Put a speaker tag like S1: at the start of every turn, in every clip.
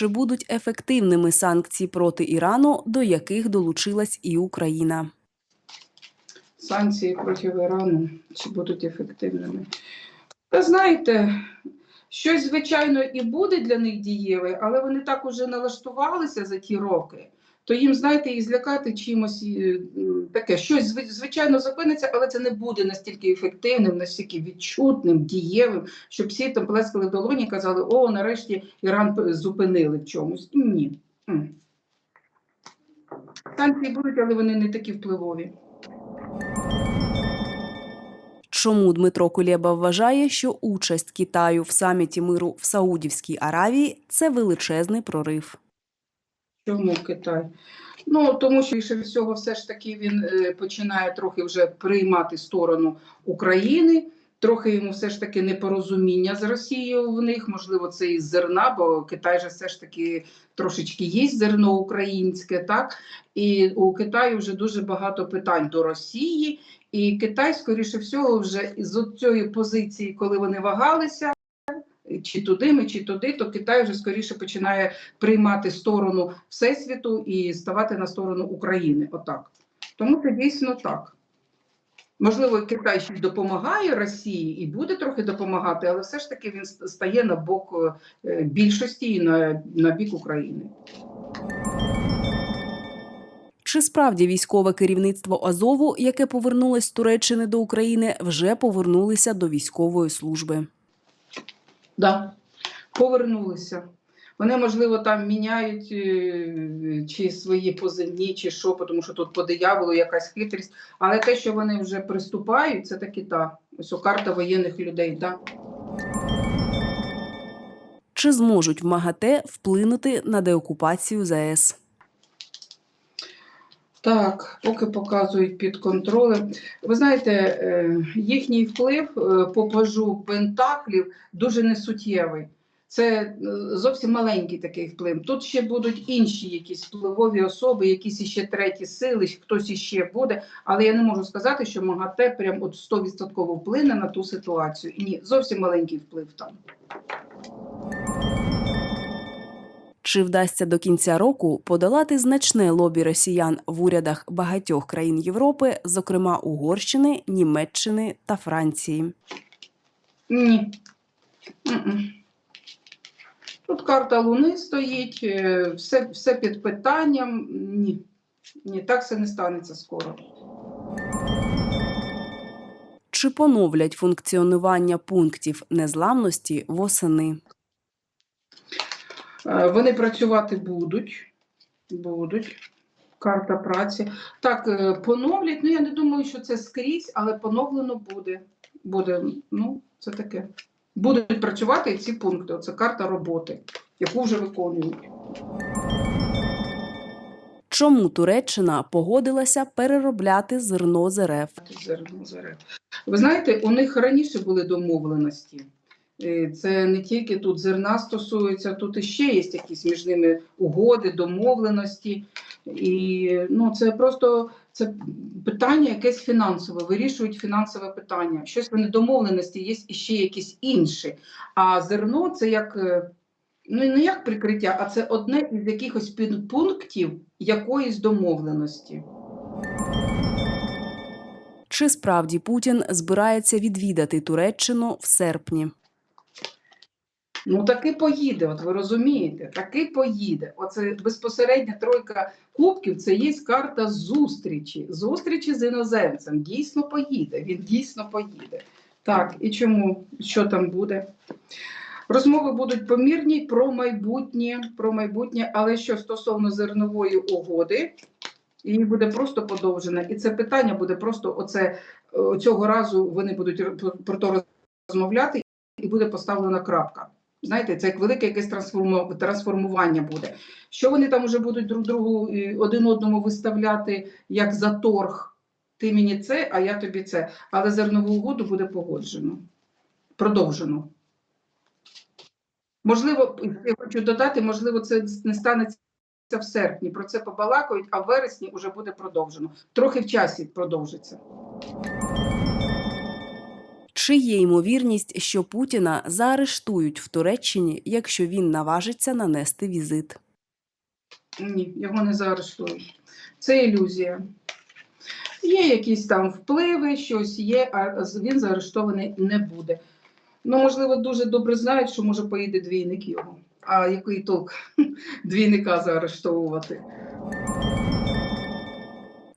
S1: Чи будуть ефективними санкції проти Ірану, до яких долучилась і Україна?
S2: санкції проти Ірану чи будуть ефективними. Та знаєте, щось, звичайно, і буде для них дієве, але вони так уже налаштувалися за ті роки, то їм, знаєте, їх злякати чимось е, таке. Щось, звичайно, зупиниться, але це не буде настільки ефективним, настільки відчутним, дієвим, щоб всі там плескали в долоні і казали, о, нарешті Іран зупинили в чомусь. Ні. Санкції будуть, але вони не такі впливові.
S1: Чому Дмитро Кулєба вважає, що участь Китаю в саміті миру в Саудівській Аравії це величезний прорив?
S2: Чому Китай? Ну тому що більше всього, все ж таки він е, починає трохи вже приймати сторону України. Трохи йому все ж таки непорозуміння з Росією в них, можливо, це із зерна, бо Китай же все ж таки трошечки є зерно українське, так і у Китаю вже дуже багато питань до Росії, і Китай, скоріше всього, вже з цієї позиції, коли вони вагалися, чи туди ми, чи туди, то Китай вже скоріше починає приймати сторону Всесвіту і ставати на сторону України. Отак. Тому це дійсно так. Можливо, Китай ще допомагає Росії і буде трохи допомагати, але все ж таки він стає на бок е, більшості і на, на бік України.
S1: Чи справді військове керівництво Азову, яке повернулось з Туреччини до України, вже повернулися до військової служби?
S2: Да. Повернулися. Вони, можливо, там міняють е, чи свої позивні, чи що, тому що тут по дияволу якась хитрість. Але те, що вони вже приступають, це таки так. Ось карта воєнних людей. Да.
S1: Чи зможуть в МАГАТЕ вплинути на деокупацію ЗАЕС?
S2: Так, поки показують під контролем. Ви знаєте, е, їхній вплив е, по пажу пентаклів дуже несуттєвий. Це е, зовсім маленький такий вплив. Тут ще будуть інші якісь впливові особи, якісь іще треті сили, хтось іще буде. Але я не можу сказати, що МАГАТЕ прям от 100% вплине на ту ситуацію. Ні, зовсім маленький вплив там.
S1: Чи вдасться до кінця року подолати значне лобі росіян в урядах багатьох країн Європи, зокрема Угорщини, Німеччини та Франції?
S2: Ні. Тут карта Луни стоїть, е, все, все під питанням. Ні. Ні, так все не станеться скоро.
S1: Чи поновлять функціонування пунктів незламності восени?
S2: Е, Вони працювати будуть. Будуть. Карта праці. Так, е, поновлять. Ну, я не думаю, що це скрізь, але поновлено буде. Буде, ну, це таке. Будуть працювати і ці пункти. Це карта роботи, яку вже виконують.
S1: Чому Туреччина погодилася переробляти зерно з РФ?
S2: Зерно, зерно. Ви знаєте, у них раніше були домовленості. Це не тільки тут зерна стосується, тут іще є якісь між ними угоди, домовленості. І ну, це просто це питання якесь фінансове, вирішують фінансове питання. Щось вони домовленості, є іще якісь інші. А зерно це як е, ну не як прикриття, а це одне із якихось підпунктів якоїсь домовленості.
S1: Чи справді Путін збирається відвідати Туреччину в серпні?
S2: Ну таки поїде, от ви розумієте, таки поїде. Оце безпосередня тройка кубків це є карта зустрічі. Зустрічі з іноземцем. Дійсно поїде. Він дійсно поїде. Так, і чому? Що там буде? Розмови будуть помірні про майбутнє, про майбутнє, але що стосовно зернової угоди, її буде просто подовжена. І це питання буде просто оце е, цього разу вони будуть про то розмовляти, і буде поставлена крапка. Знаєте, це як велике якесь трансформу- трансформування буде. Що вони там вже будуть друг другу е, один одному виставляти як за торг? Ти мені це, а я тобі це. Але зернову угоду буде погоджено, продовжено. Можливо, я хочу додати, можливо, це не станеться в серпні. Про це побалакають, а в вересні вже буде продовжено. Трохи в часі продовжиться.
S1: Чи є ймовірність, що Путіна заарештують в Туреччині, якщо він наважиться нанести візит?
S2: Ні, його не заарештують. Це ілюзія. Є якісь там впливи, щось є, а він заарештований не буде. Ну, можливо, дуже добре знають, що може поїде двійник його. А який толк двійника заарештовувати?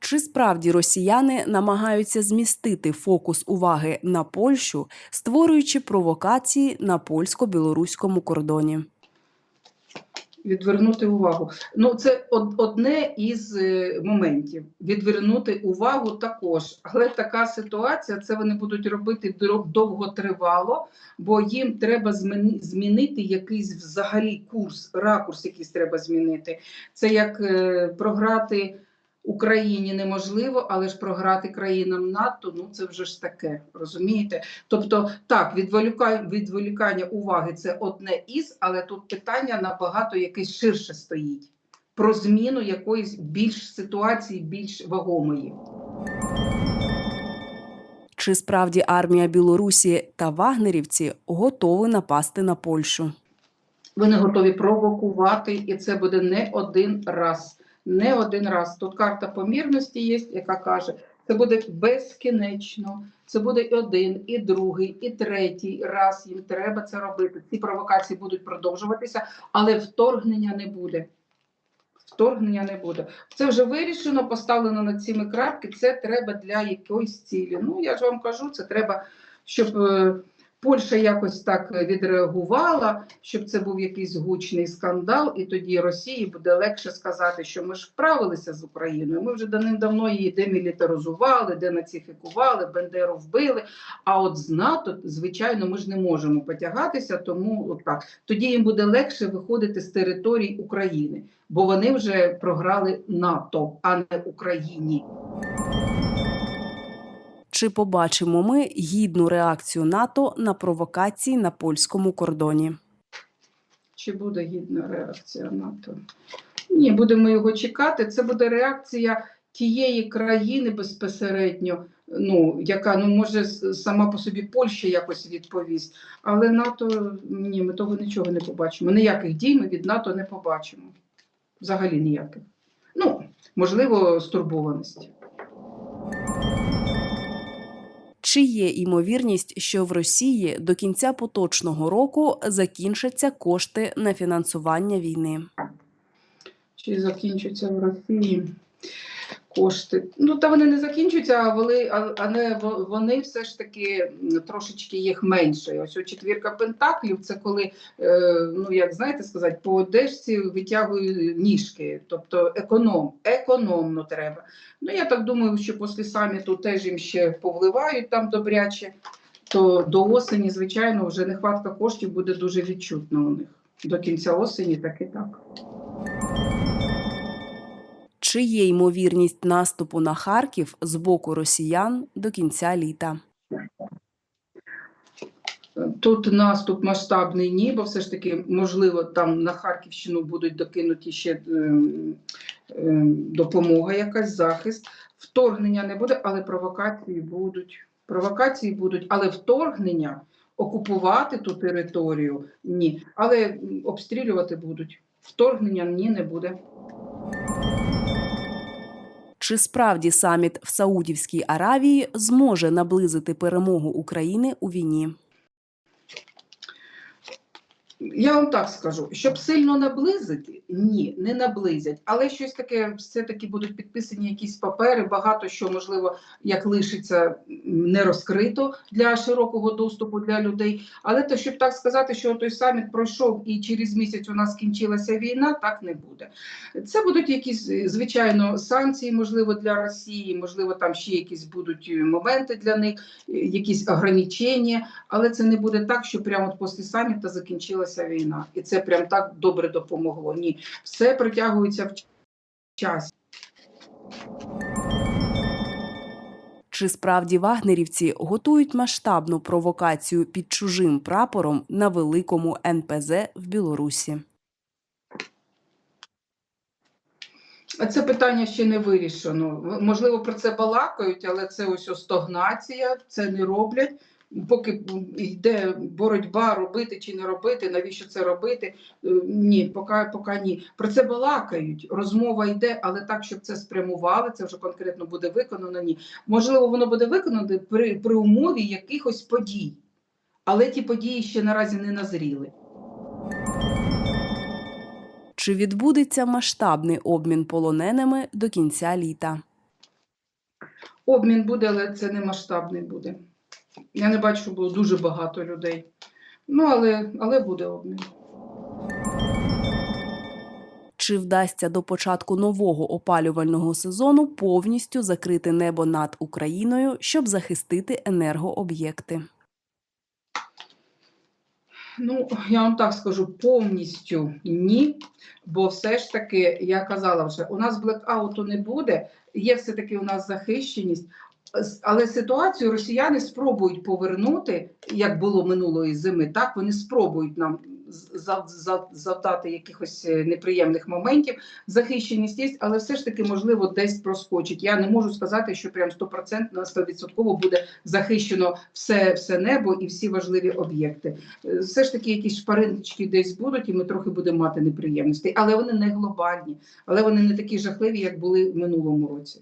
S1: Чи справді росіяни намагаються змістити фокус уваги на Польщу, створюючи провокації на польсько-білоруському кордоні?
S2: Відвернути увагу. Ну, це одне із е, моментів. Відвернути увагу також. Але така ситуація, це вони будуть робити довготривало, бо їм треба змінити якийсь взагалі курс, ракурс якийсь треба змінити. Це як е, програти Україні неможливо, але ж програти країнам НАТО, ну це вже ж таке, розумієте? Тобто, так, відволікання, відволікання уваги це одне із, але тут питання набагато якесь ширше стоїть. Про зміну якоїсь більш ситуації, більш вагомої.
S1: Чи справді армія Білорусі та вагнерівці готові напасти на Польщу?
S2: Вони готові провокувати, і це буде не один раз. Не один раз. Тут карта помірності є, яка каже, це буде безкінечно. Це буде і один, і другий, і третій раз. Їм треба це робити. Ці провокації будуть продовжуватися, але вторгнення не буде. Вторгнення не буде. Це вже вирішено, поставлено над цими крапки. Це треба для якоїсь цілі. Ну я ж вам кажу, це треба, щоб е, Польща якось так відреагувала, щоб це був якийсь гучний скандал, і тоді Росії буде легше сказати, що ми ж вправилися з Україною. Ми вже давним-давно її демілітаризували, денацифікували, Бендеру вбили. А от з НАТО, звичайно, ми ж не можемо потягатися, тому от так. Тоді їм буде легше виходити з територій України, бо вони вже програли НАТО, а не Україні.
S1: Чи побачимо ми гідну реакцію НАТО на провокації на польському кордоні?
S2: Чи буде гідна реакція НАТО? Ні, будемо його чекати. Це буде реакція тієї країни безпосередньо, ну, яка ну, може сама по собі Польща якось відповість. Але НАТО ні, ми того нічого не побачимо. Ніяких дій ми від НАТО не побачимо. Взагалі ніяких. Ну, можливо, стурбованість.
S1: Чи є ймовірність, що в Росії до кінця поточного року закінчаться кошти на фінансування війни?
S2: Чи закінчаться в Росії кошти? Ну, та вони не закінчуються, а вони, але во- вони все ж таки трошечки їх менше. Ось у четвірка пентаклів це коли, е, ну як знаєте сказати, по одежці витягую ніжки, тобто економ, економно треба. Ну я так думаю, що після саміту теж їм ще повливають там добряче, то до осені, звичайно, вже нехватка коштів буде дуже відчутна у них. До кінця осені так і так.
S1: Чи є ймовірність наступу на Харків з боку росіян до кінця літа?
S2: Тут наступ масштабний ні, бо все ж таки, можливо, там на Харківщину будуть докинуті ще ем, ем, допомога, якась захист. Вторгнення не буде, але провокації будуть. Провокації будуть, але вторгнення окупувати ту територію ні. Але обстрілювати будуть. Вторгнення ні не буде.
S1: Чи справді саміт в Саудівській Аравії зможе наблизити перемогу України у війні?
S2: Я вам так скажу, щоб сильно наблизити, ні, не наблизять, але щось таке, все-таки будуть підписані якісь папери, багато що, можливо, як лишиться не розкрито для широкого доступу для людей. Але то, щоб так сказати, що той саміт пройшов і через місяць у нас скінчилася війна, так не буде. Це будуть якісь, е, звичайно, санкції, можливо, для Росії, можливо, там ще якісь будуть е, моменти для них, е, якісь ограничення, але це не буде так, що прямо після саміта закінчилася війна. І це прям так добре допомогло. Ні, все притягується в часі.
S1: Чи справді вагнерівці готують масштабну провокацію під чужим прапором на великому НПЗ в Білорусі?
S2: Це питання ще не вирішено. Можливо, про це балакають, але це ось стагнація, це не роблять. Поки йде боротьба, робити чи не робити, навіщо це робити? Е, Ні, поки, поки ні. Про це балакають, розмова йде, але так, щоб це спрямували, це вже конкретно буде виконано. Ні. Можливо, воно буде виконано при, при умові якихось подій, але ті події ще наразі не назріли.
S1: Чи відбудеться масштабний обмін полоненими до кінця літа?
S2: Обмін буде, але це не масштабний буде. Я не бачу, що було дуже багато людей. Ну, але, але буде обмін.
S1: Чи вдасться до початку нового опалювального сезону повністю закрити небо над Україною, щоб захистити енергооб'єкти?
S2: Ну, я вам так скажу, повністю ні. Бо все ж таки, я казала вже, у нас блекауту не буде, є все-таки у нас захищеність. Але ситуацію росіяни спробують повернути, як було минулої зими, так вони спробують нам завдати якихось е, неприємних моментів. Захищеність є, але все ж таки, можливо, десь проскочить. Я не можу сказати, що прям 100% 100% буде захищено все, все небо і всі важливі об'єкти. Е, Все ж таки, якісь шпариночки десь будуть, і ми трохи будемо мати неприємностей, але вони не глобальні, але вони не такі жахливі, як були в минулому році.